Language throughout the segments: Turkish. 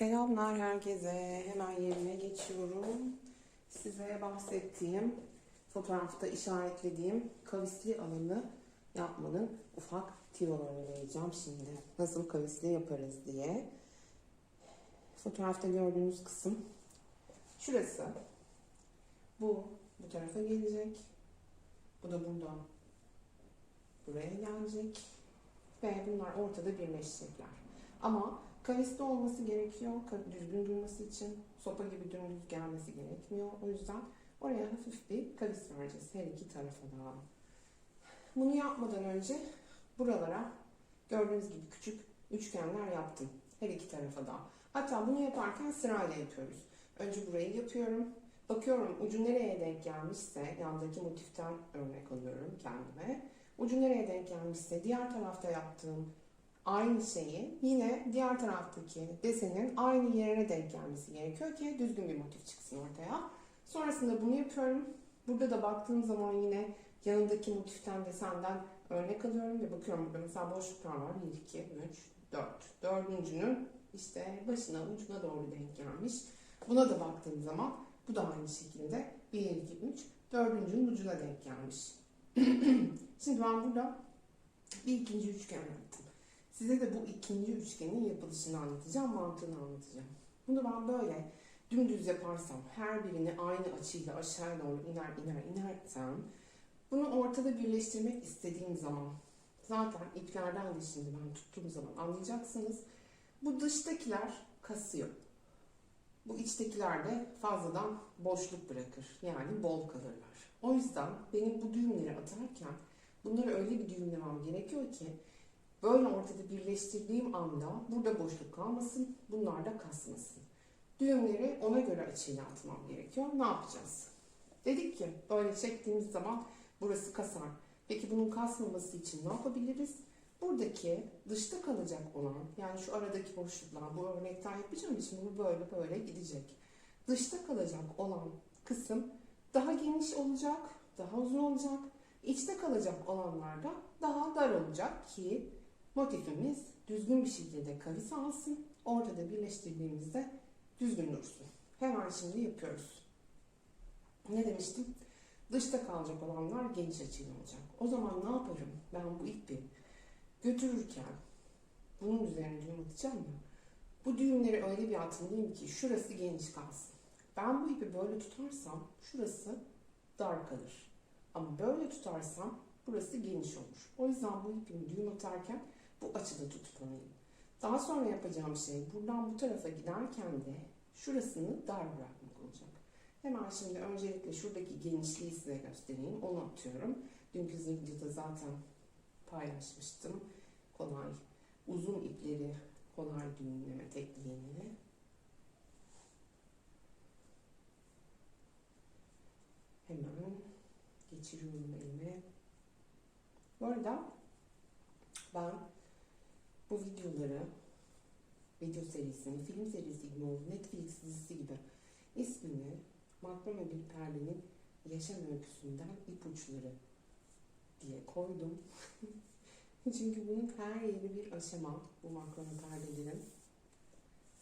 Selamlar herkese. Hemen yerine geçiyorum. Size bahsettiğim, fotoğrafta işaretlediğim kavisli alanı yapmanın ufak tiyolarını vereceğim şimdi. Nasıl kavisli yaparız diye. Fotoğrafta gördüğünüz kısım şurası. Bu bu tarafa gelecek. Bu da buradan buraya gelecek. Ve bunlar ortada birleşecekler. Ama kavisli olması gerekiyor. Düzgün durması için sopa gibi dümdüz gelmesi gerekmiyor. O yüzden oraya hafif bir kavis vereceğiz her iki tarafa da. Bunu yapmadan önce buralara gördüğünüz gibi küçük üçgenler yaptım. Her iki tarafa da. Hatta bunu yaparken sırayla yapıyoruz. Önce burayı yapıyorum. Bakıyorum ucu nereye denk gelmişse yandaki motiften örnek alıyorum kendime. Ucu nereye denk gelmişse diğer tarafta yaptığım aynı şeyi yine diğer taraftaki desenin aynı yerine denk gelmesi gerekiyor ki düzgün bir motif çıksın ortaya. Sonrasında bunu yapıyorum. Burada da baktığım zaman yine yanındaki motiften desenden örnek alıyorum ve bakıyorum burada mesela boşluklar var. 1, 2, 3, 4. Dördüncünün işte başına ucuna doğru denk gelmiş. Buna da baktığım zaman bu da aynı şekilde 1, 2, 3, dördüncünün ucuna denk gelmiş. Şimdi ben burada bir ikinci üçgen yaptım. Size de bu ikinci üçgenin yapılışını anlatacağım, mantığını anlatacağım. Bunu ben böyle dümdüz yaparsam, her birini aynı açıyla aşağıya doğru iner iner inersem, bunu ortada birleştirmek istediğim zaman, zaten iplerden de şimdi ben tuttuğum zaman anlayacaksınız. Bu dıştakiler kasıyor. Bu içtekiler de fazladan boşluk bırakır. Yani bol kalırlar. O yüzden benim bu düğümleri atarken bunları öyle bir düğümlemem gerekiyor ki Böyle ortada birleştirdiğim anda burada boşluk kalmasın, bunlar da kasmasın. Düğümleri ona göre açıyla atmam gerekiyor. Ne yapacağız? Dedik ki böyle çektiğimiz zaman burası kasar. Peki bunun kasmaması için ne yapabiliriz? Buradaki dışta kalacak olan yani şu aradaki boşluklar bu örnekten yapacağım için bu böyle böyle gidecek. Dışta kalacak olan kısım daha geniş olacak, daha uzun olacak. İçte kalacak olanlar da daha dar olacak ki motifimiz düzgün bir şekilde kavis alsın. Ortada birleştirdiğimizde düzgün dursun. Hemen şimdi yapıyoruz. Ne demiştim? Dışta kalacak olanlar geniş açıyla olacak. O zaman ne yaparım? Ben bu ipi götürürken bunun üzerine düğüm atacağım ya. Bu düğümleri öyle bir atmalıyım ki şurası geniş kalsın. Ben bu ipi böyle tutarsam şurası dar kalır. Ama böyle tutarsam burası geniş olur. O yüzden bu ipimi düğüm atarken bu açıda tutmalıyım. Daha sonra yapacağım şey buradan bu tarafa giderken de şurasını dar bırakmak olacak. Hemen şimdi öncelikle şuradaki genişliği size göstereyim. Onu atıyorum. Dünkü videoda zaten paylaşmıştım. Kolay uzun ipleri kolay düğümleme tekniğini. Hemen geçiriyorum elime. Bu arada ben bu videoları, video serisini, film serisi gibi oldu, Netflix dizisi gibi ismini Makrome bir perdenin yaşam öyküsünden ipuçları diye koydum. Çünkü bunun her yeri bir aşama bu makrome perdelerin.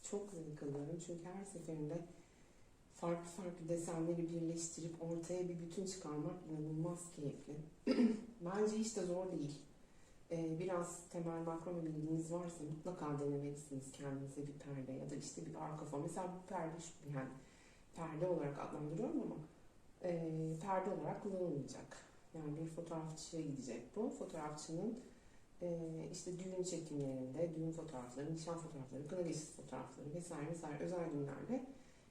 Çok zevk alıyorum çünkü her seferinde farklı farklı desenleri birleştirip ortaya bir bütün çıkarmak inanılmaz keyifli. Bence hiç de zor değil. Ee, biraz temel makrome bilginiz varsa mutlaka denemelisiniz kendinize bir perde ya da işte bir arka fon. Mesela bu perde şu yani perde olarak adlandırıyorum ama e, perde olarak kullanılmayacak. Yani bir fotoğrafçıya gidecek bu. Fotoğrafçının e, işte düğün çekimlerinde, düğün fotoğrafları, nişan fotoğrafları, kına gecesi fotoğrafları vesaire vesaire özel günlerde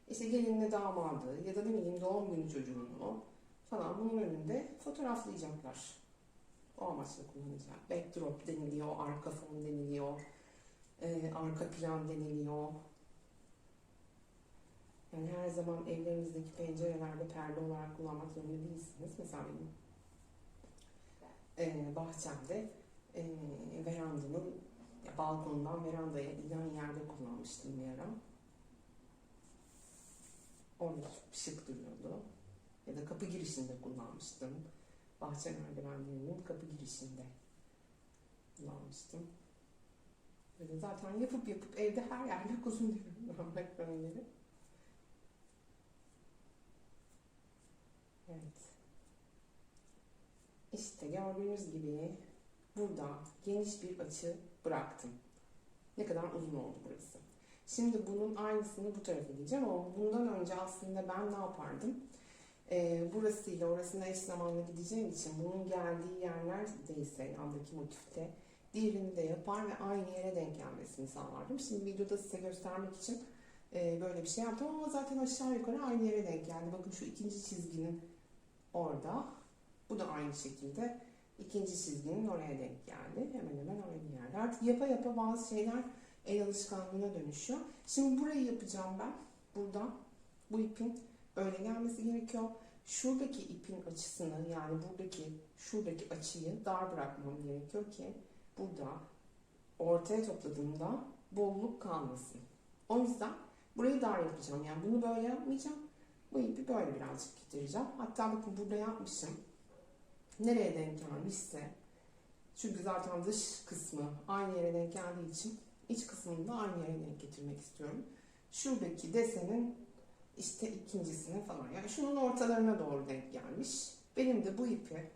işte gelinle damadı ya da ne bileyim doğum günü çocuğunu falan bunun önünde fotoğraflayacaklar. O amaçla kullanacak. Backdrop deniliyor, arka fon deniliyor, e, arka plan deniliyor. Yani her zaman evlerinizdeki pencerelerde perde olarak kullanmak zorunda değilsiniz. Mesela benim e, bahçemde e, verandanın ya balkondan verandaya inen yerde kullanmıştım bir ara. Orada şık duruyordu. Ya da kapı girişinde kullanmıştım. Bahçe merdivenlerinin kapı girişinde kullanmıştım. Böyle zaten yapıp yapıp evde her yerde kullanıyorum ben makronileri. Evet. İşte gördüğünüz gibi burada geniş bir açı bıraktım. Ne kadar uzun oldu burası. Şimdi bunun aynısını bu tarafa gideceğim ama bundan önce aslında ben ne yapardım? Ee, burasıyla orasına eş zamanlı gideceğim için bunun geldiği yerler değilse yandaki motifte diğerini de yapar ve aynı yere denk gelmesini sağlardım. Şimdi videoda size göstermek için e, böyle bir şey yaptım ama zaten aşağı yukarı aynı yere denk geldi. Bakın şu ikinci çizginin orada. Bu da aynı şekilde ikinci çizginin oraya denk geldi. Hemen hemen aynı yerde. Artık yapa yapa bazı şeyler el alışkanlığına dönüşüyor. Şimdi burayı yapacağım ben. Burada bu ipin böyle gelmesi gerekiyor. Şuradaki ipin açısını yani buradaki şuradaki açıyı dar bırakmam gerekiyor ki burada ortaya topladığımda bolluk kalmasın. O yüzden burayı dar yapacağım. Yani bunu böyle yapmayacağım. Bu ipi böyle birazcık getireceğim. Hatta bakın burada yapmışım. Nereye denk gelmişse çünkü zaten dış kısmı aynı yere denk geldiği için iç kısmını da aynı yere denk getirmek istiyorum. Şuradaki desenin işte ikincisine falan. Yani şunun ortalarına doğru denk gelmiş. Benim de bu ipi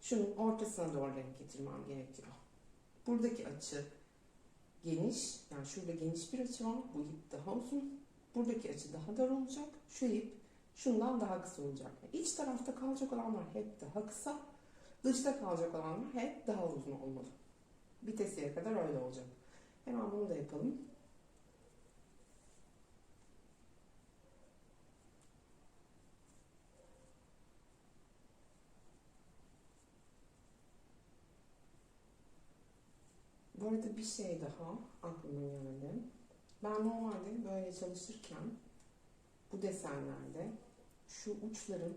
şunun ortasına doğru denk getirmem gerekiyor. Buradaki açı geniş. Yani şurada geniş bir açı var. Bu ip daha uzun. Buradaki açı daha dar olacak. Şu ip şundan daha kısa olacak. İç tarafta kalacak olanlar hep daha kısa. Dışta kalacak olanlar hep daha uzun olmalı. Bitesiye kadar öyle olacak. Hemen bunu da yapalım. Bu arada bir şey daha aklıma geldi. Ben normalde böyle çalışırken bu desenlerde şu uçların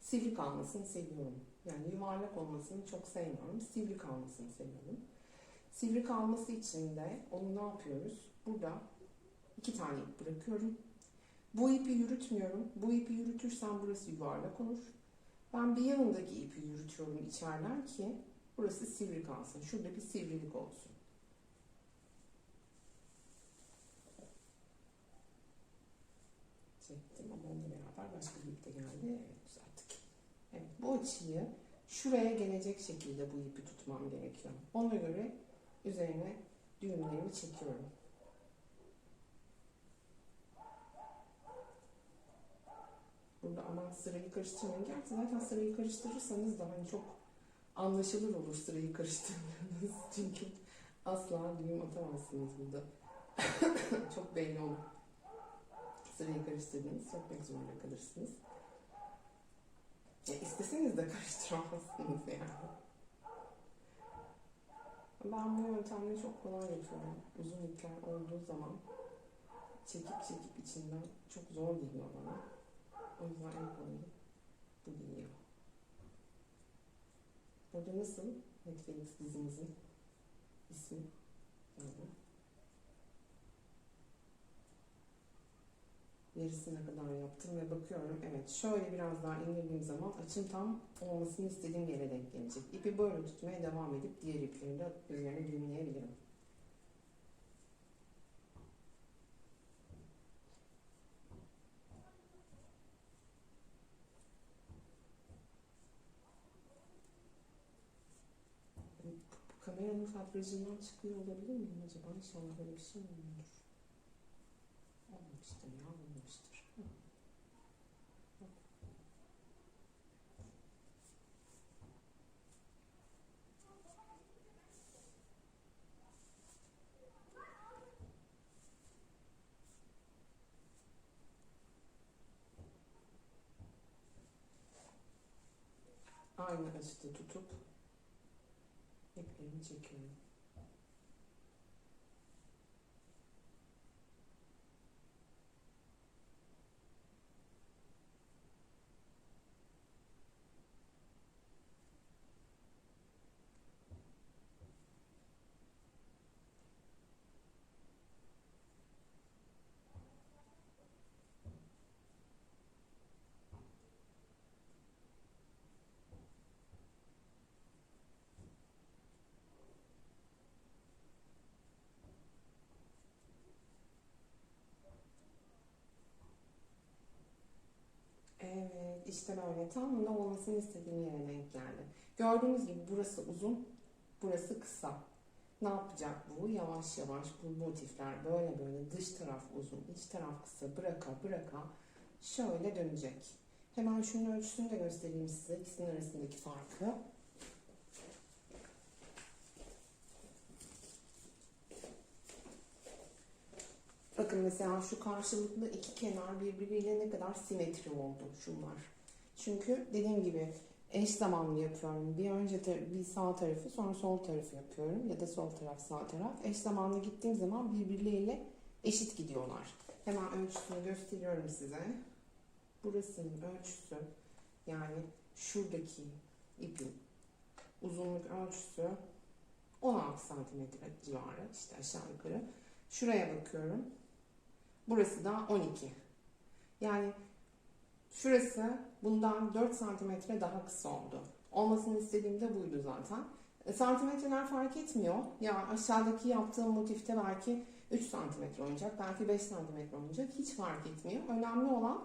sivri kalmasını seviyorum. Yani yuvarlak olmasını çok sevmiyorum. Sivri kalmasını seviyorum. Sivri kalması için de onu ne yapıyoruz? Burada iki tane ip bırakıyorum. Bu ipi yürütmüyorum. Bu ipi yürütürsem burası yuvarlak olur. Ben bir yanındaki ipi yürütüyorum içeriden ki burası sivri kalsın. Şurada bir sivrilik olsun. Çektim ama onunla beraber başka bir ip de geldi. Evet düzelttik. Evet bu açıyı şuraya gelecek şekilde bu ipi tutmam gerekiyor. Ona göre üzerine düğümlerimi çekiyorum. Burada aman sırayı karıştırmayın. Gerçi zaten sırayı karıştırırsanız da hani çok anlaşılır olur sırayı karıştırdığınız. Çünkü asla düğüm atamazsınız burada. çok belli olur. Sırayı karıştırdığınız sökmek zorunda kalırsınız. Ya isteseniz de karıştıramazsınız yani. Ben bu yöntemle çok kolay yapıyorum. Uzun ipler olduğu zaman çekip çekip içinden çok zor geliyor bana. O yüzden en kolayı bu geliyor. Burada nasıl Netflix dizimizin ismi? Yani yarısına kadar yaptım ve bakıyorum evet şöyle biraz daha indirdiğim zaman açım tam olmasını istediğim yere denk gelecek. İpi böyle tutmaya devam edip diğer ipleri de üzerine düğümleyebilirim. Kameranın kadrajından çıkıyor olabilir miyim acaba? İnşallah böyle bir şey olmuyordur. Olmamıştır ya, olmamıştır. Hı. Aynı açıda tutup iplerimi çekiyorum. İşte böyle tam ne olmasını istediğim yere denk geldi. Gördüğünüz gibi burası uzun, burası kısa. Ne yapacak bu? Yavaş yavaş bu motifler böyle böyle dış taraf uzun, iç taraf kısa bıraka bıraka şöyle dönecek. Hemen şunun ölçüsünü de göstereyim size ikisinin arasındaki farkı. Bakın mesela şu karşılıklı iki kenar birbiriyle ne kadar simetri oldu şunlar. Çünkü dediğim gibi eş zamanlı yapıyorum. Bir önce bir sağ tarafı sonra sol tarafı yapıyorum ya da sol taraf sağ taraf. Eş zamanlı gittiğim zaman birbirleriyle eşit gidiyorlar. Hemen ölçüsünü gösteriyorum size. Burasının ölçüsü yani şuradaki ipin uzunluk ölçüsü 16 santimetre civarı işte aşağı yukarı. Şuraya bakıyorum. Burası da 12. Yani şurası bundan 4 santimetre daha kısa oldu. Olmasını istediğim de buydu zaten. E, santimetreler fark etmiyor. Ya aşağıdaki yaptığım motifte belki 3 santimetre olacak, belki 5 santimetre olacak. Hiç fark etmiyor. Önemli olan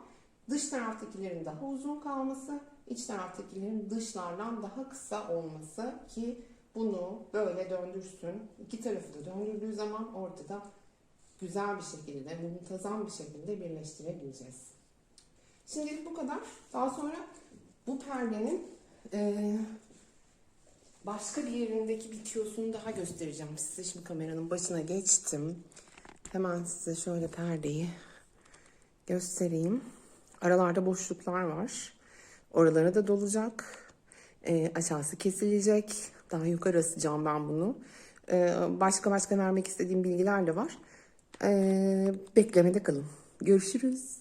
dış taraftakilerin daha uzun kalması, iç taraftakilerin dışlardan daha kısa olması ki bunu böyle döndürsün. İki tarafı da döndürdüğü zaman ortada güzel bir şekilde, muntazam bir şekilde birleştirebileceğiz. Şimdilik bu kadar. Daha sonra bu perdenin eee, başka bir yerindeki bir tiyosunu daha göstereceğim size. Şimdi kameranın başına geçtim. Hemen size şöyle perdeyi göstereyim. Aralarda boşluklar var. Oralara da dolacak. Eee, aşağısı kesilecek. Daha yukarı asacağım ben bunu. Eee, başka başka vermek istediğim bilgiler de var. Ee, beklemede kalın. Görüşürüz.